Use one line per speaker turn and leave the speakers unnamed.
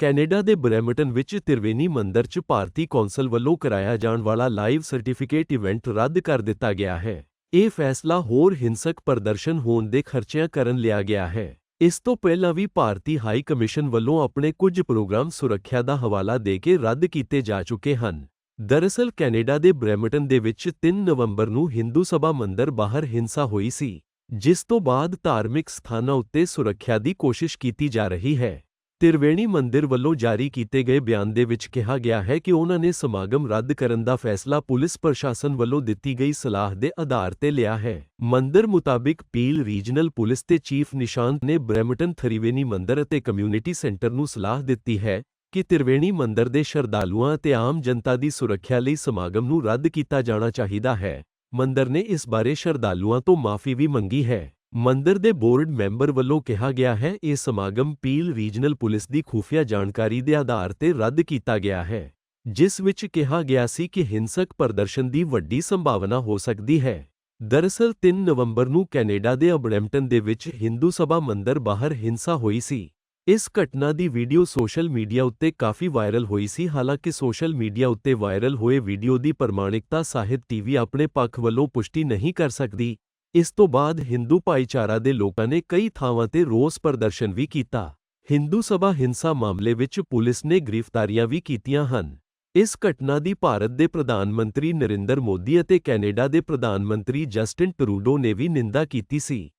Canada ਦੇ Brampton ਵਿੱਚ ਤਿਰਵੇਨੀ ਮੰਦਰ 'ਚ ਭਾਰਤੀ ਕੌਂਸਲ ਵੱਲੋਂ ਕਰਾਇਆ ਜਾਣ ਵਾਲਾ ਲਾਈਵ ਸਰਟੀਫਿਕੇਟ ਇਵੈਂਟ ਰੱਦ ਕਰ ਦਿੱਤਾ ਗਿਆ ਹੈ। ਇਹ ਫੈਸਲਾ ਹੋਰ ਹਿੰਸਕ ਪ੍ਰਦਰਸ਼ਨ ਹੋਣ ਦੇ ਖਰਚਿਆਂ ਕਰਨ ਲਿਆ ਗਿਆ ਹੈ। ਇਸ ਤੋਂ ਪਹਿਲਾਂ ਵੀ ਭਾਰਤੀ ਹਾਈ ਕਮਿਸ਼ਨ ਵੱਲੋਂ ਆਪਣੇ ਕੁਝ ਪ੍ਰੋਗਰਾਮ ਸੁਰੱਖਿਆ ਦਾ ਹਵਾਲਾ ਦੇ ਕੇ ਰੱਦ ਕੀਤੇ ਜਾ ਚੁੱਕੇ ਹਨ। ਦਰਅਸਲ ਕੈਨੇਡਾ ਦੇ ਬ੍ਰੈਮਟਨ ਦੇ ਵਿੱਚ 3 ਨਵੰਬਰ ਨੂੰ ਹਿੰਦੂ ਸਭਾ ਮੰਦਰ ਬਾਹਰ ਹਿੰਸਾ ਹੋਈ ਸੀ, ਜਿਸ ਤੋਂ ਬਾਅਦ ਧਾਰਮਿਕ ਸਥਾਨਾਂ ਉੱਤੇ ਸੁਰੱਖਿਆ ਦੀ ਕੋਸ਼ਿਸ਼ ਕੀਤੀ ਜਾ ਰਹੀ ਹੈ। ਤਿਰਵੇਣੀ ਮੰਦਿਰ ਵੱਲੋਂ ਜਾਰੀ ਕੀਤੇ ਗਏ ਬਿਆਨ ਦੇ ਵਿੱਚ ਕਿਹਾ ਗਿਆ ਹੈ ਕਿ ਉਹਨਾਂ ਨੇ ਸਮਾਗਮ ਰੱਦ ਕਰਨ ਦਾ ਫੈਸਲਾ ਪੁਲਿਸ ਪ੍ਰਸ਼ਾਸਨ ਵੱਲੋਂ ਦਿੱਤੀ ਗਈ ਸਲਾਹ ਦੇ ਆਧਾਰ ਤੇ ਲਿਆ ਹੈ। ਮੰਦਿਰ ਮੁਤਾਬਿਕ ਪੀਲ ਰੀਜਨਲ ਪੁਲਿਸ ਤੇ ਚੀਫ ਨਿਸ਼ਾਂਤ ਨੇ ਬ੍ਰੈਮਟਨ ਥਰੀਵੇਨੀ ਮੰਦਿਰ ਅਤੇ ਕਮਿਊਨਿਟੀ ਸੈਂਟਰ ਨੂੰ ਸਲਾਹ ਦਿੱਤੀ ਹੈ ਕਿ ਤਿਰਵੇਣੀ ਮੰਦਿਰ ਦੇ ਸ਼ਰਧਾਲੂਆਂ ਅਤੇ ਆਮ ਜਨਤਾ ਦੀ ਸੁਰੱਖਿਆ ਲਈ ਸਮਾਗਮ ਨੂੰ ਰੱਦ ਕੀਤਾ ਜਾਣਾ ਚਾਹੀਦਾ ਹੈ। ਮੰਦਰ ਨੇ ਇਸ ਬਾਰੇ ਸ਼ਰਧਾਲੂਆਂ ਤੋਂ ਮਾਫੀ ਵੀ ਮੰਗੀ ਹੈ। ਮੰਦਰ ਦੇ ਬੋਰਡ ਮੈਂਬਰ ਵੱਲੋਂ ਕਿਹਾ ਗਿਆ ਹੈ, ਇਹ ਸਮਾਗਮ ਪੀਲ ਰੀਜਨਲ ਪੁਲਿਸ ਦੀ ਖੁਫੀਆ ਜਾਣਕਾਰੀ ਦੇ ਆਧਾਰ ਤੇ ਰੱਦ ਕੀਤਾ ਗਿਆ ਹੈ, ਜਿਸ ਵਿੱਚ ਕਿਹਾ ਗਿਆ ਸੀ ਕਿ ਹਿੰਸਕ ਪ੍ਰਦਰਸ਼ਨ ਦੀ ਵੱਡੀ ਸੰਭਾਵਨਾ ਹੋ ਸਕਦੀ ਹੈ। ਦਰਅਸਲ 3 ਨਵੰਬਰ ਨੂੰ ਕੈਨੇਡਾ ਦੇ ਅਬਰੈਂਪਟਨ ਦੇ ਵਿੱਚ ਹਿੰਦੂ ਸਭਾ ਮੰਦਰ ਬਾਹਰ ਹਿੰਸਾ ਹੋਈ ਸੀ। ਇਸ ਘਟਨਾ ਦੀ ਵੀਡੀਓ ਸੋਸ਼ਲ ਮੀਡੀਆ ਉੱਤੇ ਕਾਫੀ ਵਾਇਰਲ ਹੋਈ ਸੀ, ਹਾਲਾਂਕਿ ਸੋਸ਼ਲ ਮੀਡੀਆ ਉੱਤੇ ਵਾਇਰਲ ਹੋਏ ਵੀਡੀਓ ਦੀ ਪ੍ਰਮਾਣਿਕਤਾ ਸਾਹਿਤ ਟੀਵੀ ਆਪਣੇ ਪੱਖ ਵੱਲੋਂ ਪੁਸ਼ਟੀ ਨਹੀਂ ਕਰ ਸਕਦੀ। ਇਸ ਤੋਂ ਬਾਅਦ ਹਿੰਦੂ ਭਾਈਚਾਰਾ ਦੇ ਲੋਕਾਂ ਨੇ ਕਈ ਥਾਵਾਂ ਤੇ ਰੋਸ ਪ੍ਰਦਰਸ਼ਨ ਵੀ ਕੀਤਾ। ਹਿੰਦੂ ਸਭਾ ਹਿੰਸਾ ਮਾਮਲੇ ਵਿੱਚ ਪੁਲਿਸ ਨੇ ਗ੍ਰਿਫਤਾਰੀਆਂ ਵੀ ਕੀਤੀਆਂ ਹਨ। ਇਸ ਘਟਨਾ ਦੀ ਭਾਰਤ ਦੇ ਪ੍ਰਧਾਨ ਮੰਤਰੀ ਨਰਿੰਦਰ ਮੋਦੀ ਅਤੇ ਕੈਨੇਡਾ ਦੇ ਪ੍ਰਧਾਨ ਮੰਤਰੀ ਜਸਟਿਨ ਟਰੂਡੋ ਨੇ ਵੀ ਨਿੰਦਾ ਕੀਤੀ ਸੀ।